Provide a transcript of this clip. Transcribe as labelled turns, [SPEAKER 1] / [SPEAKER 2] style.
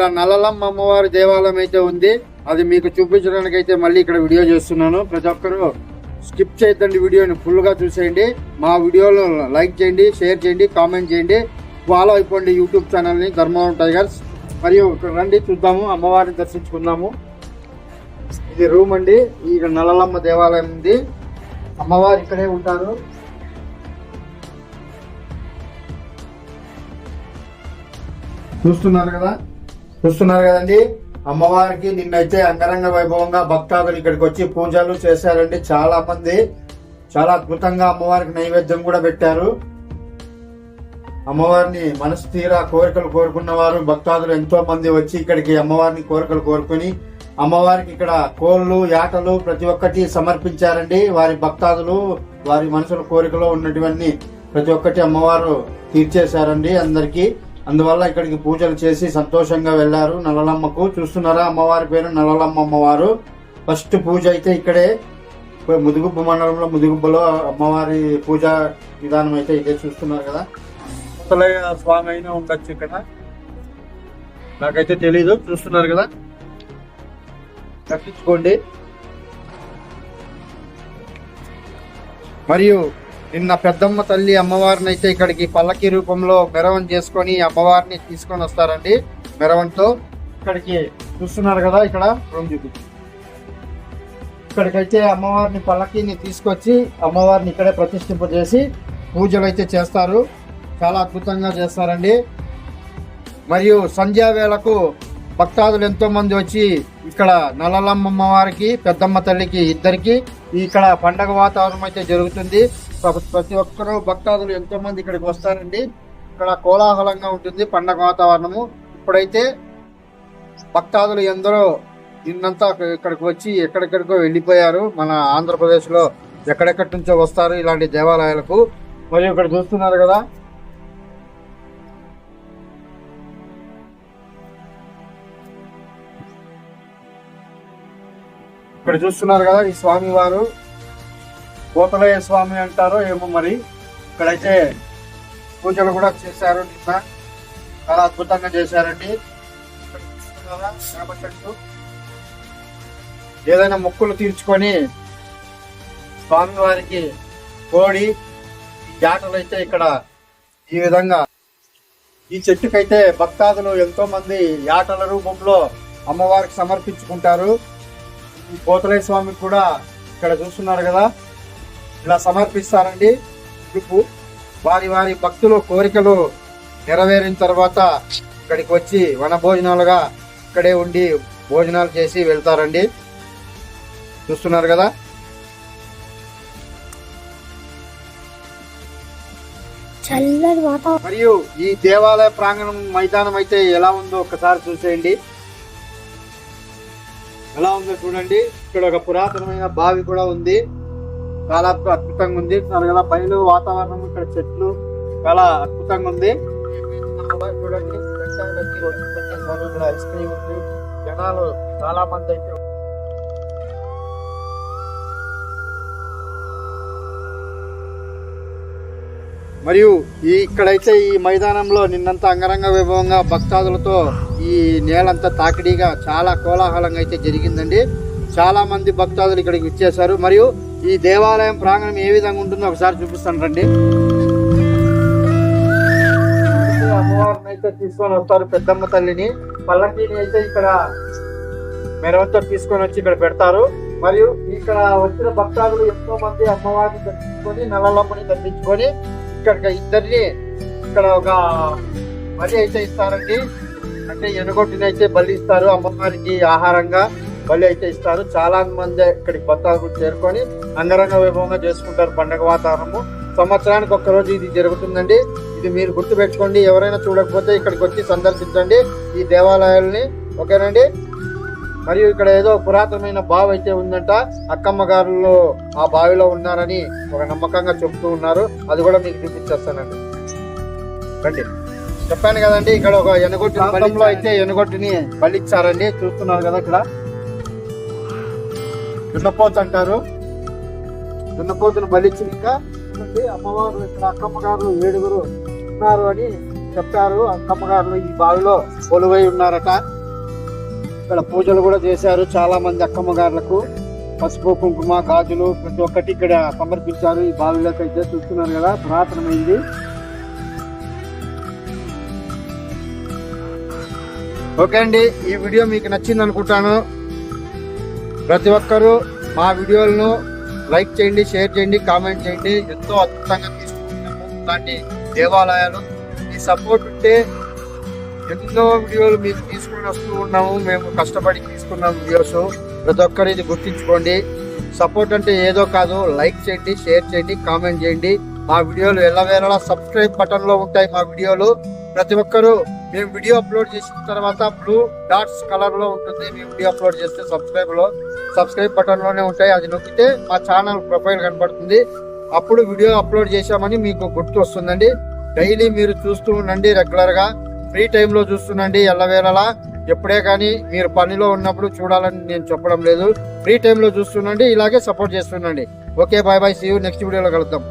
[SPEAKER 1] ఇక్కడ నల్లలమ్మ అమ్మవారి దేవాలయం అయితే ఉంది. అది మీకు చూపించడానికి అయితే మళ్ళీ ఇక్కడ వీడియో చేస్తున్నాను. ప్రతి ఒక్కరూ స్కిప్ చేయొద్దండి వీడియోని ఫుల్గా చూసేయండి. మా వీడియోలో లైక్ చేయండి షేర్ చేయండి కామెంట్ చేయండి. ఫాలో అయిపోండి యూట్యూబ్ ఛానల్ని ధర్మవరం టైగర్స్ మరియు ఇక్కడ రండి చూద్దాము అమ్మవారిని దర్శించుకుందాము. ఇది రూమ్ అండి. ఇక్కడ నల్లలమ్మ దేవాలయం ఉంది. అమ్మవారు ఇక్కడే ఉంటారు. చూస్తున్నారు కదా? చూస్తున్నారు కదండి? అమ్మవారికి నిన్నైతే అంగరంగ వైభవంగా భక్తాదులు ఇక్కడికి వచ్చి పూజలు చేశారండి. చాలా మంది చాలా అద్భుతంగా అమ్మవారికి నైవేద్యం కూడా పెట్టారు. అమ్మవారిని మనసు తీరా కోరికలు కోరుకున్న వారు భక్తాదులు ఎంతో మంది వచ్చి ఇక్కడికి అమ్మవారిని కోరికలు కోరుకుని అమ్మవారికి ఇక్కడ కోళ్ళు యాటలు ప్రతి ఒక్కటి సమర్పించారండి. వారి భక్తాదులు వారి మనసుల కోరికలో ఉన్నటువంటి ప్రతి ఒక్కటి అమ్మవారు తీర్చేశారండి అందరికీ. అందువల్ల ఇక్కడికి పూజలు చేసి సంతోషంగా వెళ్ళారు నల్లలమ్మకు. చూస్తున్నారా అమ్మవారి పేరు నల్లలమ్మ అమ్మవారు. ఫస్ట్ పూజ అయితే ఇక్కడే. ముదుగుబ్బ మండలంలో ముదుగుబ్బలో అమ్మవారి పూజ విధానం అయితే ఇదే చూస్తున్నారు కదా. ముసలయ్య స్వామి అయినా ఉండొచ్చు ఇక్కడ. నాకైతే తెలీదు చూస్తున్నారు కదా. దర్శించుకోండి. మరియు నిన్న పెద్దమ్మ తల్లి అమ్మవారిని అయితే ఇక్కడికి పల్లకి రూపంలో మెరవన్ చేసుకొని అమ్మవారిని తీసుకొని వస్తారండి. మెరవంతో ఇక్కడికి చూస్తున్నారు కదా ఇక్కడ రూమ్ చూపించి. ఇక్కడికైతే అమ్మవారిని పల్లకిని తీసుకొచ్చి అమ్మవారిని ఇక్కడే ప్రతిష్ఠింపజేసి పూజలు అయితే చేస్తారు. చాలా అద్భుతంగా చేస్తారండి. మరియు సంధ్యా వేళకు భక్తాదులు ఎంతో మంది వచ్చి ఇక్కడ నల్లలమ్మ అమ్మవారికి పెద్దమ్మ తల్లికి ఇద్దరికి ఇక్కడ పండగ వాతావరణం అయితే జరుగుతుంది. ప్రతి ఒక్కరూ భక్తాదులు ఎంతో మంది ఇక్కడికి వస్తారండి. ఇక్కడ కోలాహలంగా ఉంటుంది పండగ వాతావరణము. ఇప్పుడైతే భక్తాదులు ఎందరో నిన్నంతా ఇక్కడికి వచ్చి ఎక్కడెక్కడికో వెళ్ళిపోయారు. మన ఆంధ్రప్రదేశ్లో ఎక్కడెక్కడి నుంచో వస్తారు ఇలాంటి దేవాలయాలకు. మరియు ఇక్కడ చూస్తున్నారు కదా. ఇక్కడ చూస్తున్నారు కదా ఈ స్వామి వారు కోతలయ్య స్వామి అంటారో ఏమో మరి. ఇక్కడైతే పూజలు కూడా చేశారు నిన్న. చాలా అద్భుతంగా చేశారండి. ఇక్కడ చెట్టు. ఏదైనా మొక్కులు తీర్చుకొని స్వామి వారికి కోడి జాటలు అయితే ఇక్కడ ఈ విధంగా ఈ చెట్టుకైతే భక్తాదులు ఎంతో మంది యాటల రూపంలో అమ్మవారికి సమర్పించుకుంటారు. ఈ స్వామికి కూడా ఇక్కడ చూస్తున్నారు కదా. ఇలా సమర్పిస్తారండి ఇప్పుడు వారి వారి భక్తులు కోరికలు నెరవేరిన తర్వాత ఇక్కడికి వచ్చి వన భోజనాలుగా ఇక్కడే ఉండి భోజనాలు చేసి వెళ్తారండి. చూస్తున్నారు కదా? మరియు ఈ దేవాలయ ప్రాంగణం మైదానం అయితే ఎలా ఉందో ఒకసారి చూసేయండి. ఎలా ఉందో చూడండి. ఇక్కడ ఒక పురాతనమైన బావి కూడా ఉంది. చాలా అద్భుతంగా ఉంది. కదా బయలు వాతావరణం ఇక్కడ చెట్లు చాలా అద్భుతంగా ఉంది. చూడండి ఐస్ క్రీమ్ ఉంది. జనాలు చాలా మంది అయితే మరియు ఈ ఇక్కడైతే ఈ మైదానంలో నిన్నంతా అంగరంగ వైభవంగా భక్తాదులతో ఈ నేలంతా తాకిడిగా చాలా కోలాహలంగా అయితే జరిగిందండి. చాలా మంది భక్తాదులు ఇక్కడికి వచ్చేసారు మరియు ఈ దేవాలయం ప్రాంగణం ఏ విధంగా ఉంటుందో ఒకసారి చూపిస్తాను రండి. అమ్మవారిని అయితే తీసుకొని వస్తారు పెద్దమ్మ తల్లిని. పల్లకీని అయితే ఇక్కడ మెరవంతో తీసుకొని వచ్చి ఇక్కడ పెడతారు. మరియు ఇక్కడ వచ్చిన భక్తాదులు ఎంతో మంది అమ్మవారిని దర్శించుకొని నల్లలమ్మని దర్శించుకొని ఇక్కడ ఇద్దరిని ఇక్కడ ఒక బలి అయితే ఇస్తారండి. అంటే ఎనగొట్టినైతే అయితే బలి ఇస్తారు అమ్మవారికి ఆహారంగా. బలి అయితే ఇస్తారు. చాలా మంది ఇక్కడికి భక్తాదులు చేరుకొని అంగరంగ వైభవంగా చేసుకుంటారు పండగ వాతావరణము. సంవత్సరానికి ఒక్క రోజు ఇది జరుగుతుందండి. ఇది మీరు గుర్తు పెట్టుకోండి ఎవరైనా చూడకపోతే ఇక్కడికి వచ్చి సందర్శించండి. ఈ దేవాలయాల్ని ఓకేనండి? మరియు ఇక్కడ ఏదో పురాతనమైన బావి అయితే ఉందంట. అక్కమ్మ గారులు ఆ బావిలో ఉన్నారని ఒక నమ్మకంగా చెప్తూ ఉన్నారు. అది కూడా మీకు చూపించేస్తానండి. రండి. చెప్పాను కదండి ఇక్కడ ఒక ఎనగొట్టి అయితే ఎనగొట్టిని బలిచ్చారండి. చూస్తున్నారు కదా ఇక్కడ. దున్నపోతు అంటారు. దున్నపోతును బలిచ్చి ఇంకా అమ్మవారు ఇక్కడ అక్కమ్మగారులు ఏడుగురు ఉన్నారు అని చెప్పారు అక్కమ్మగారులు ఈ బావిలో కొలువై ఉన్నారట. ఇక్కడ పూజలు కూడా చేశారు చాలా మంది అక్కమ్మగారులకు. పసుపు కుంకుమ గాజులు ప్రతి ఒక్కటి ఇక్కడ సమర్పించారు. ఈ బావిలోకి అయితే చూస్తున్నారు కదా పురాతనమైంది. ఓకే అండి ఈ వీడియో మీకు నచ్చింది అనుకుంటాను ప్రతి ఒక్కరూ మా వీడియోలను లైక్ చేయండి షేర్ చేయండి కామెంట్ చేయండి. ఎంతో అద్భుతంగా తీసుకుంటున్నాము. ఇలాంటి దేవాలయాలు. మీ సపోర్ట్ ఉంటే ఎన్నో వీడియోలు మీకు తీసుకుని వస్తూ ఉన్నాము. మేము కష్టపడి తీసుకున్నాం వీడియోస్. ప్రతి ఒక్కరు ఇది గుర్తించుకోండి. సపోర్ట్ అంటే ఏదో కాదు. లైక్ చేయండి షేర్ చేయండి కామెంట్ చేయండి. మా వీడియోలు ఎల్లవేళలా సబ్స్క్రైబ్ బటన్లో ఉంటాయి మా వీడియోలు. ప్రతి ఒక్కరూ మేము వీడియో అప్లోడ్ చేసిన తర్వాత బ్లూ డాట్స్ కలర్లో ఉంటుంది. మేము వీడియో అప్లోడ్ చేస్తే సబ్స్క్రైబ్లో సబ్స్క్రైబ్ బటన్లోనే ఉంటాయి. అది నొక్కితే మా ఛానల్ ప్రొఫైల్ కనబడుతుంది. అప్పుడు వీడియో అప్లోడ్ చేశామని మీకు గుర్తు వస్తుందండి డైలీ మీరు చూస్తూ ఉండండి రెగ్యులర్గా ఫ్రీ టైంలో చూస్తుండండి ఎల్లవేళలా. ఎప్పుడే కానీ మీరు పనిలో ఉన్నప్పుడు చూడాలని నేను చెప్పడం లేదు. ఫ్రీ టైంలో చూస్తుండండి ఇలాగే support చేస్తుండండి. Okay bye bye see you next వీడియోలో కలుద్దాం.